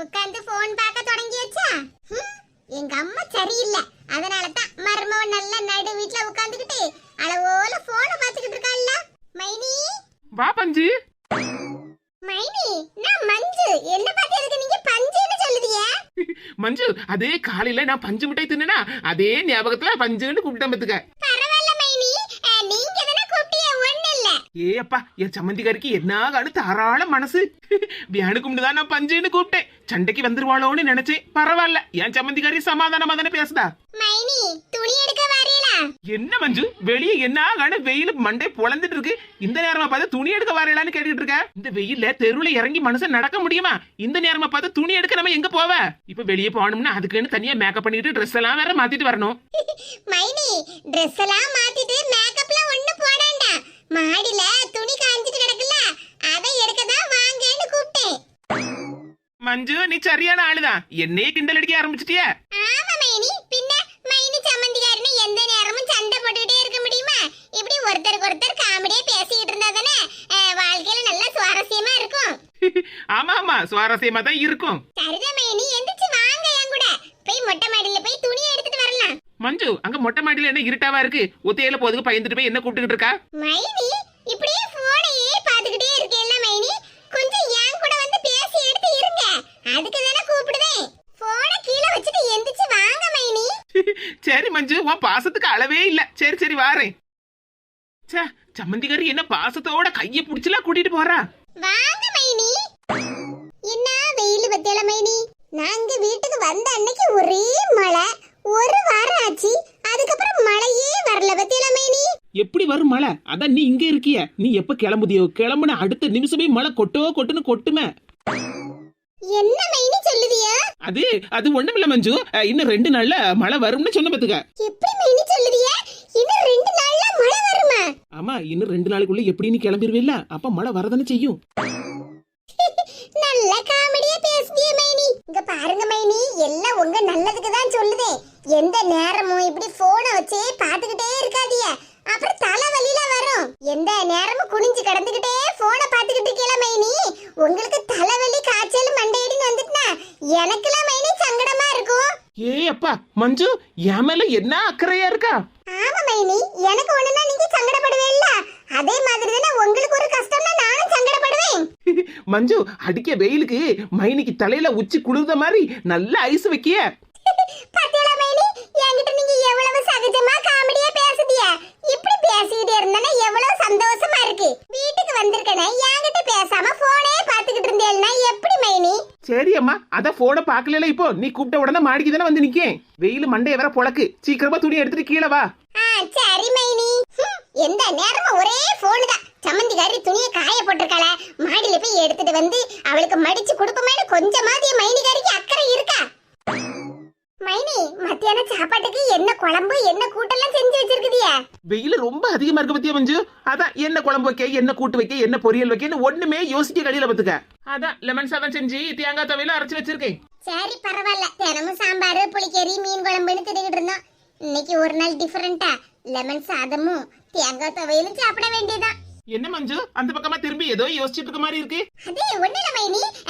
உட்கார்ந்து போன் பார்க்க தொடங்கியாச்சா? எங்க அம்மா சரியில்லை. அதனால தான் மருமவ நல்ல நடு வீட்ல உட்கார்ந்துகிட்டு அளவோல போனை பார்த்துக்கிட்டு இருக்காள்ல. மைனி? வா பஞ்சு. மைனி நான் மஞ்சு. என்ன பார்த்து எதுக்கு நீங்க பஞ்சுன்னு சொல்லுதியே மஞ்சு அதே காலையில நான் பஞ்சு மிட்டாய் தின்னா அதே ஞாபகத்துல பஞ்சுன்னு கூப்பிட்டேன் பத்துக்க பரவாயில்ல மைனி அஹ், நீங்க தானே கூப்பிட்டிய ஒண்ணு இல்ல ஏ அப்பா என் சம்மந்திக்காரிக்கு என்ன காணு தாராள மனசு. வியானுக்கு தான் நான் பஞ்சுன்னு கூப்பிட்டேன். சண்டைக்கு வந்துருவாளோன்னு நினைச்சேன். பரவாயில்ல என் சம்மந்திக்காரி சமாதானமா தானே பேசுதா? என்ன மஞ்சு வெளியே என்ன வெயில் மண்டை பொழந்துட்டு இருக்கு. இந்த நேரமா பார்த்து துணி எடுக்க வரையலான்னு கேட்டுட்டு இருக்க. இந்த வெயில்ல தெருவுல இறங்கி மனுஷன் நடக்க முடியுமா? இந்த நேரமா பார்த்து துணி எடுக்க நம்ம எங்க போவ? இப்ப வெளியே போகணும்னா அதுக்குன்னு தனியா மேக்கப் பண்ணிட்டு ட்ரெஸ் எல்லாம் வேற மாத்திட்டு வரணும். மைனி Dress எல்லாம் மாத்திட்டு மேக்கப்லாம் ஒண்ணு போடாண்டா. மாடியில துணி காஞ்சிட்டு கிடக்குல்ல அதை எடுக்க தான் வாங்கன்னு கூப்பிட்டேன். மஞ்சு நீ சரியான ஆளுதான் என்னையே கிண்டல் அடிக்க ஆரம்பிச்சிட்டிய? ஆமா மைனி. பின்ன மைனி சம்மந்திக்காரன்னு எந்த நேரமும் சண்டை போட்டுட்டே இருக்க முடியுமா? இப்படி ஒருத்தருக்கு ஒருத்தர் காமெடியா பேசிக்கிட்டு இருந்தா தானே அஹ், வாழ்க்கையில நல்ல சுவாரஸ்யமா இருக்கும். ஆமா ஆமா. சுவாரஸ்யமா தான் இருக்கும். சரிதான் மைனி எந்திரிச்சு வாங்க என் கூட போய் மொட்டை மாடியில போய் துணி எடுத்துட்டு வரலாம் மஞ்சு அங்க மொட்டை மாடியில என்ன இருட்டாவா இருக்கு? ஒத்தையில போதுக்கு பயந்துட்டு போய் என்ன கூப்பிட்டுக்கிட்டு இருக்கா? மைனி இப்படியே போனையே பாத்துக்கிட்டே இருக்கேல்ல மைனி? கொஞ்சம் என் கூட வந்து பேசி எடுத்து இருங்க. அதுக்கு தானே கூப்பிடுதேன் போனை கீழே வச்சுட்டு எந்திரிச்சு வாங்க மைனி. சரி மஞ்சு உன் பாசத்துக்கு அளவே இல்ல. சரி சரி வாரேன். ச்சே சம்மந்திக்காரி என்ன பாசத்தோட கைய புடிச்சுலாம் கூட்டிட்டு போறா? வாங்க மைனி. என்ன வெயில் பத்தியல மைனி? நாங்க வீட்டுக்கு வந்த அன்னைக்கு ஒரே மழை. ஒரு வாரம் ஆச்சு. அதுக்கப்புறம் மழையே வரல பத்தியல மைனி எப்படி வரும் மழை? அதான் நீ இங்க இருக்கிய. நீ எப்ப கிளம்புதியோ? கிளம்புன அடுத்த நிமிஷமே மழை கொட்டோ கொட்டுன்னு கொட்டுமே. என்ன மைனி சொல்லுதியா? அது அது ஒண்ணுமில்ல மஞ்சு. இன்னும் ரெண்டு நாள்ல மழை வரும்னு சொன்ன பத்துக்க. எப்படி மைனி சொல்லுதியா? இன்னும் ரெண்டு நாள்ல மழை வருமா? ஆமா இன்னும் ரெண்டு நாளுக்குள்ள எப்படி நீ கிளம்பிடுவில்ல அப்ப மழை வரதானே செய்யும். எந்த நேரமும் இப்படி போனை வச்சே பாத்துக்கிட்டே இருக்காதீங்க. அப்புறம் தலை வலியில வரும். எந்த நேரமும் குனிஞ்சு கிடந்துகிட்டே போனை பாத்துக்கிட்டு இருக்கீல மைனி? உங்களுக்கு தலைவலி காய்ச்சல் மண்டையடின்னு வந்துட்டுனா எனக்குலாம் மைனி சங்கடமா இருக்கும். ஏ அப்பா மஞ்சு என் மேல என்ன அக்கறையா இருக்கா? ஆமா மைனி. எனக்கு ஒண்ணுனா நீங்க சங்கடப்படுவே இல்ல அதே மாதிரி தானே உங்களுக்கு ஒரு கஷ்டம்னா நானும் சங்கடப்படுவேன். மஞ்சு அடிக்க வெயிலுக்கு மைனிக்கு தலையில உச்சி குளிர்ந்த மாதிரி நல்ல ஐஸ் வைக்கிய. பாத்தியாளா மைனி என்கிட்ட நீங்க எவ்வளவு சகஜமா காமெடியா பேசுதிய? இப்படி பேசிக்கிட்டே இருந்தா எவ்வளவு சந்தோஷமா இருக்கு. வீட்டுக்கு வந்திருக்கனே என்கிட்ட பேசாம போனே பாத்துக்கிட்டு இருந்தேன்னா எப்படி மைனி? சரி அம்மா அதான் போன பாக்கல இப்போ. நீ கூப்பிட்ட உடனே மாடிக்கு தானே வந்து நிக்கேன். வெயில் மண்டைய வேற பொழக்கு சீக்கிரமா துணி எடுத்துட்டு கீழே வா. ஆ சரி மைனி. எந்த நேரமும் ஒரே போனு தான். சம்மந்திக்காரி துணியை காய போட்டிருக்காள. மாடியில போய் எடுத்துட்டு வந்து அவளுக்கு மடிச்சு கொடுப்போமேனு கொஞ்சமாதிய மைனிகாரிக்கு மைனி மத்தியான சாப்பாட்டுக்கு என்ன குழம்பு என்ன கூட்டெல்லாம் செஞ்சு வச்சிருக்குதியா வெயில் ரொம்ப அதிகமா இருக்க பத்தியா மஞ்சு? அதான் என்ன குழம்பு வைக்க என்ன கூட்டு வைக்க என்ன பொரியல் வைக்கன்னு ஒண்ணுமே யோசிக்க கடையில பத்துக்க. அதான் லெமன் சாதம் செஞ்சு தேங்காய் துவையில அரைச்சு வச்சிருக்கேன். சரி பரவாயில்ல. தினமும் சாம்பார் புளிக்கறி மீன் குழம்புன்னு தின்னுகிட்டு இருந்தோம். இன்னைக்கு ஒரு நாள் டிஃபரெண்டா லெமன் சாதமும் தேங்காய் துவையலும் சாப்பிட வேண்டியதான் என்ன மஞ்சு? அந்த பக்கமா திரும்பி ஏதோ யோசிச்சுட்டு இருக்க மாதிரி இருக்கு. அது ஒண்ணு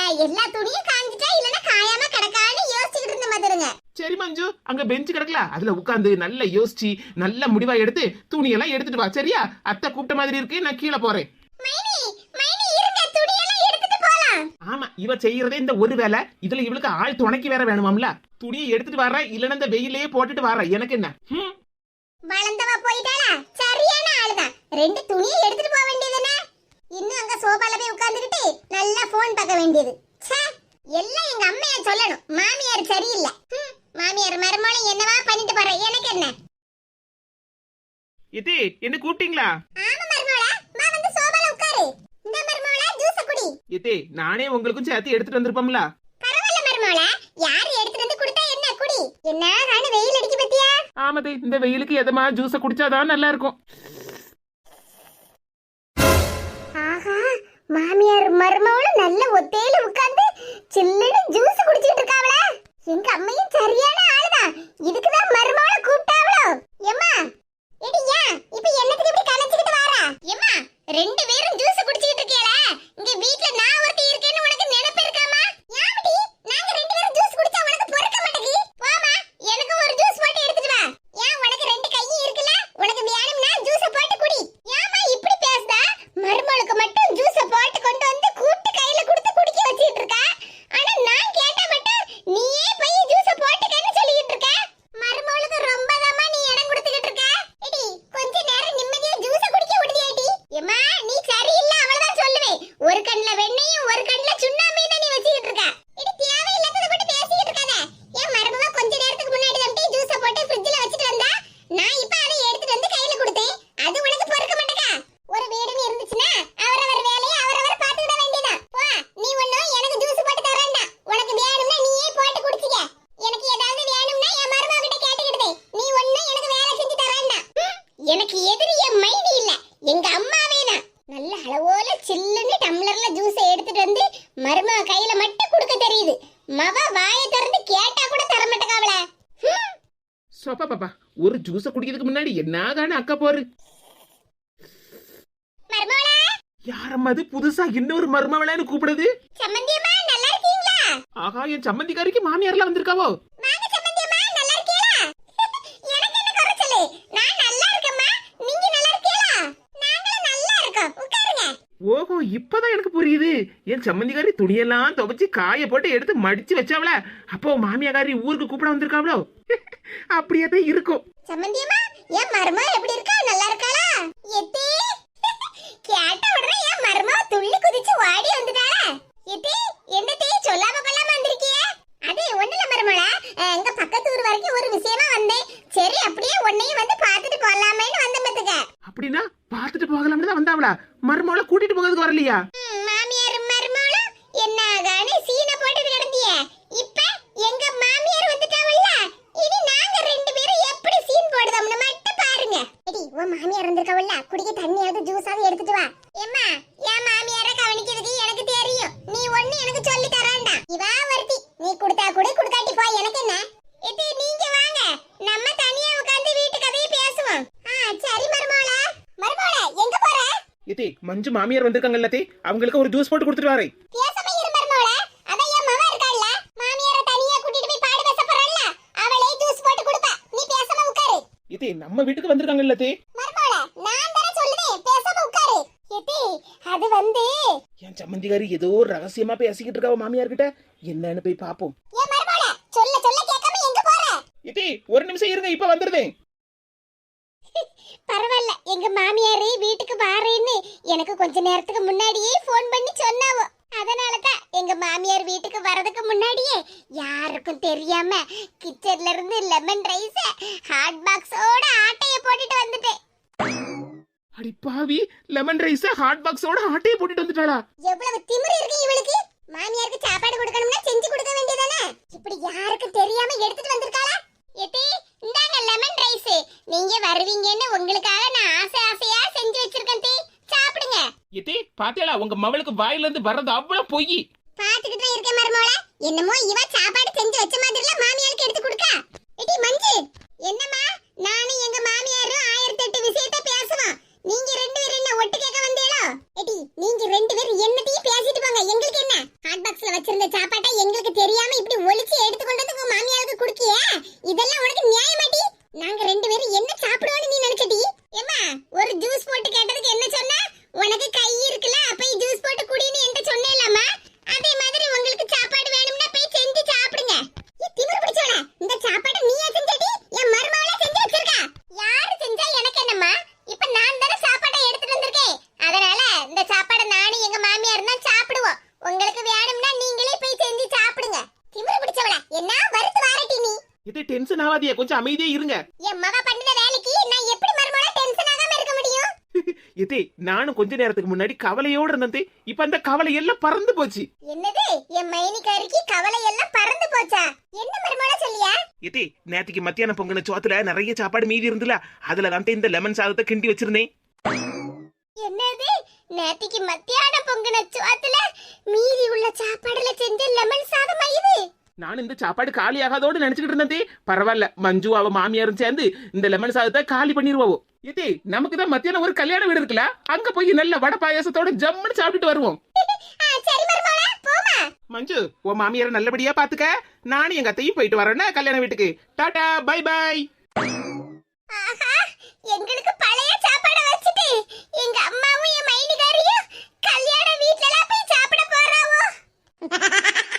அஹ், எல்லா துணியும் காஞ்சிட்டா இல்லனா காயாம கிடக்கான்னு யோசிச்சுக்கிட்டு இருந்த மாதிரிங்க சரி மஞ்சு. அங்க பெஞ்ச் கிடக்கல. அதுல உட்காந்து நல்லா யோசிச்சு நல்ல முடிவா எடுத்து துணியெல்லாம் எடுத்துட்டு வா. சரியா? அத்தை கூப்பிட்ட மாதிரி இருக்கு நான் கீழே போறேன். ஆமா இவ செய்யறதே இந்த ஒரு வேலை. இதுல இவளுக்கு ஆள் துணைக்கு வேற வேணுமாம்ல. துணியை எடுத்துட்டு வர இல்லன்னா இந்த வெயிலே போட்டுட்டு வர எனக்கு என்ன? வளர்ந்தவ போயிட்டாளா? சரியான ஆளுதான். ரெண்டு துணியை எடுத்துட்டு போக வேண்டியதுதானே இன்னும் அங்க சோபால போய் உட்கார்ந்துகிட்டு நல்லா போன் பார்க்க வேண்டியது. எல்லாம் எங்க அம்மையா சொல்லணும். மாமியார் சரியில்லை. மாமியார் மருமகளும் என்னவா பண்ணிட்டு போற? எனக்கு என்ன? இது என்ன கூப்பிட்டீங்களா? ஆமா மருமகளா வா வந்து சோபால உட்காரு. இந்த மருமகளா ஜூஸ் குடி. இதே நானே உங்களுக்கும் சேர்த்து எடுத்துட்டு வந்திருப்போம்ல. பரவாயில்ல மருமகளா யார் எடுத்துட்டு வந்து கொடுத்தா என்ன? குடி. என்ன காணு வெயில் அடிக்க பத்தியா? ஆமாதே இந்த வெயிலுக்கு எதமா ஜூஸ குடிச்சாதான் நல்லா இருக்கும் ஆஹா மாமியார் மருமகளும் நல்ல ஒத்தையில உட்கார்ந்து சில்லுன்னு ஜூஸ் குடிச்சிட்டு இருக்காவளா. எங்க அம்மையும் சரியான ஆளுதான். இதுக்குதான் எனக்கு எதிரிய என் மைனி இல்ல. எங்க அம்மாவே தான் நல்ல அளவோல சில்லுன்னு டம்ளர்ல ஜூஸை எடுத்துட்டு வந்து மருமக கையில மட்டும் கொடுக்க தெரியுது. மவ வாயை திறந்து கேட்டா கூட தர மாட்டேங்காவல சொப்பா பாப்பா ஒரு ஜூஸ குடிக்கிறதுக்கு முன்னாடி என்னாகான அக்கா போரு? யாரம்மா அது புதுசா இன்னொரு மருமவளான்னு கூப்பிடுது? சம்மந்தியம்மா நல்லா இருக்கீங்களா? ஆகா என் சம்மந்திக்காரிக்கு மாமியார்லாம் வந்திருக்காவோ? இப்பதான் எனக்கு புரியுது. என் சம்மந்திக்காரி துணியெல்லாம் துவைச்சு காய போட்டு எடுத்து மடிச்சு வச்சாவல அப்போ மாமியாக்காரி ஊருக்கு கூப்பிட வந்திருக்காவளோ? அப்படியே தான் இருக்கும். சம்மந்தியம்மா என் மருமா எப்படி இருக்கா? நல்லா இருக்காளா? எத்தி? கேட்ட உடனே என் மருமா துள்ளி குதிச்சு வாடி வந்துட்டாளா. எத்தே என்னத்தே சொல்லாம கொள்ளாம வந்திருக்கியே? அது ஒண்ணுல மருமகளா? எங்க பக்கத்து ஊர் வரைக்கும் ஒரு விஷயமா வந்தேன். சரி அப்படியே உன்னையும் வந்து பார்த்துட்டு போலாமேன்னு வந்த பத்துக்க அப்படின்னா பார்த்துட்டு போகலாம்னு தான் வந்தாவளா மருமவளை இல்லையா மாமியார் மருமகளும் என்ன தானே சீனை போட்டு கிடந்திய. இப்ப எங்க மாமியார் வந்துட்டாவல்ல? இனி நாங்க ரெண்டு பேரும் எப்படி சீன் போடுதோம்னு மட்டும் பாருங்க. எடி உன் மாமியார் வந்திருக்கவல்ல? குடிக்க தண்ணியாவது ஜூஸாவது எடுத்துட்டு வா. ஏம்மா என் மாமியார கவனிக்கிறது எனக்கு தெரியும். நீ ஒண்ணு எனக்கு சொல்லி தரான்டா. இவா ஒருத்தி நீ கொடுத்தா கூட கொடுக்காட்டி போய் எனக்கு என்ன எடி நீங்க வாங்க நம்ம தனியா உட்கார்ந்து வீட்டு கதையை பேசுவோம் ஆ சரி மருமகளா மருமகளா எங்க போற ஏதே மஞ்சு மாமியார் வந்திருக்காங்கல்ல தே அவங்களுக்கு ஒரு ஜூஸ் போட்டு கொடுத்துட்டு வரேன். ஏதே நம்ம வீட்டுக்கு வந்திருக்காங்கல்ல தே. மருமகளே நான் தான சொல்லுதேன் பேசாம உட்காரு. எதி அது வந்து என் சம்மந்திக்காரி ஏதோ ரகசியமா பேசிக்கிட்டு இருக்காவ மாமியார் கிட்ட என்னன்னு போய் பாப்போம். சொல்ல சொல்ல கேட்காம எங்க போற? ஏதே ஒரு நிமிஷம் இருங்க இப்ப வந்துருதேன் பரவாயில்ல. எங்க மாமியாரு வீட்டுக்கு வாரேன்னு எனக்கு கொஞ்ச நேரத்துக்கு முன்னாடியே ஃபோன் பண்ணி சொன்னாவோ. அதனால தான் எங்க மாமியார் வீட்டுக்கு வரதுக்கு முன்னாடியே யாருக்கும் தெரியாம கிச்சன்ல இருந்து லெமன் ரைஸ் ஹாட் பாக்ஸோட ஆட்டைய போட்டுட்டு வந்துட்டேன். அடி பாவி லெமன் ரைஸ் ஹாட் பாக்ஸோட ஆட்டையை போட்டுட்டு வந்துட்டாளா? எவ்வளவு திமிரு இருக்கு இவளுக்கு. மாமியாருக்கு சாப்பாடு கொடுக்கணும்னா செஞ்சு கொடுக்க வேண்டியதானே? இப்படி யாருக்கும் தெரியாம எடுத்துட்டு வந்திருக்காளா? எட்டி இந்தாங்க லெமன் ரைஸ் நீங்க வருவீங்கன்னு உங்களுக்காக நான் ஆசை ஆசையா செஞ்சு வச்சிருக்கேன் தீ சாப்பிடுங்க. ஏதே பாத்தியாளா உங்க மவளுக்கு வாயில இருந்து வர்றது அவ்வளவு பொய். பாத்துக்கிட்டு தான் இருக்கேன் மருமோள. என்னமோ இவ சாப்பாடு செஞ்சு வச்ச மாதிரிலாம் மாமியாருக்கு எடுத்து கொடுக்க. எட்டி மஞ்சு. என்னம்மா? நானும் எங்க மாமியாரும் ஆயிரத்தி எட்டு விஷயத்த பேசுவோம். நீங்க ரெண்டு பேரும் என்ன ஒட்டு கேட்க வந்தீங்களோ? எட்டி நீங்க ரெண்டு பேரும் என்னத்தையும் பேசிட்டு போங்க. எங்களுக்கு என்ன? ஹாட் பாக்ஸ்ல வச்சிருந்த சாப்பாட்டை எங்களுக்கு தெரியாம இப்படி ஒளிச்சு எடுத்து கொண்டு வந்து உங்க மாமியாருக்கு குடுக்கிய இதெல்லாம் உனக்கு நியாயமாட்டி நாங்க ரெண்டு பேரும் என்ன சாப்பிடுவோம்னு நீ நினைச்சடி ஏம்மா ஒரு ஜூஸ் போட்டு கேட்டதுக்கு என்ன சொன்ன உனக்கு கை இருக்குல்ல போய் ஜூஸ் போட்டு குடின்னு என்கிட்ட சொன்னேலாமா அதே மாதிரி உங்களுக்கு சாப்பாடு வேணும்னா போய் செஞ்சு சாப்பிடுங்க ஏ, திமிரு பிடிச்சவள இந்த சாப்பாடு நீயே செஞ்சடி என் மருமகளே செஞ்சு வச்சிருக்கா யாரு செஞ்சா எனக்கு என்னம்மா இப்ப நான் தானே சாப்பாடை எடுத்துட்டு வந்திருக்கேன் அதனால இந்த சாப்பாடை நானும் எங்க மாமியார் தான் சாப்பிடுவோம் உங்களுக்கு வேணும்னா நீங்களே போய் செஞ்சு சாப்பிடுங்க திமிரு பிடிச்சவள என்ன வறுத்து வாரட்டி நீ ஆகாதியா கொஞ்சம் அமைதியா இருங்க. என் மக பண்ணுன வேலைக்கு நான் எப்படி மருமகள டென்ஷன் ஆகாம இருக்க முடியும்? இதே நானும் கொஞ்ச நேரத்துக்கு முன்னாடி கவலையோட இருந்தேன் இப்ப அந்த கவலை எல்லாம் பறந்து போச்சு. என்னது? என் மைனிக்காரிக்கு கவலை எல்லாம் பறந்து போச்சா? என்ன மருமகள சொல்லியா? இதே நேத்துக்கு மத்தியானம் பொங்கின சோத்துல நிறைய சாப்பாடு மீதி இருந்துல. அதுல தான் இந்த லெமன் சாதத்தை கிண்டி வச்சிருந்தேன். என்னது? நேத்திக்கு மத்தியானம் பொங்கின சோத்துல மீதி உள்ள சாப்பாடுல செஞ்ச லெமன் நான் இந்த சாப்பாடு காலி ஆகாதோடு நினைச்சுக்கிட்டு இருந்தே பரவாயில்ல மஞ்சு அவ மாமியாரும் சேர்ந்து இந்த லெமன் சாதத்தை காலி பண்ணிடுவோம் இது நமக்கு தான் மத்தியானம் ஒரு கல்யாண வீடு இருக்குல்ல அங்க போய் நல்ல வடை பாயாசத்தோட ஜம்முன்னு சாப்பிட்டுட்டு வருவோம். மஞ்சு உன் மாமியார நல்லபடியா பாத்துக்க. நானும் எங்க அத்தையும் போயிட்டு வரோம்னா கல்யாண வீட்டுக்கு. டாடா பை பாய் எங்களுக்கு பழைய சாப்பாடு வச்சுட்டு எங்க அம்மாவும் என் மைனிகாரியும் கல்யாண வீட்ல போய் சாப்பிட போறாவோ.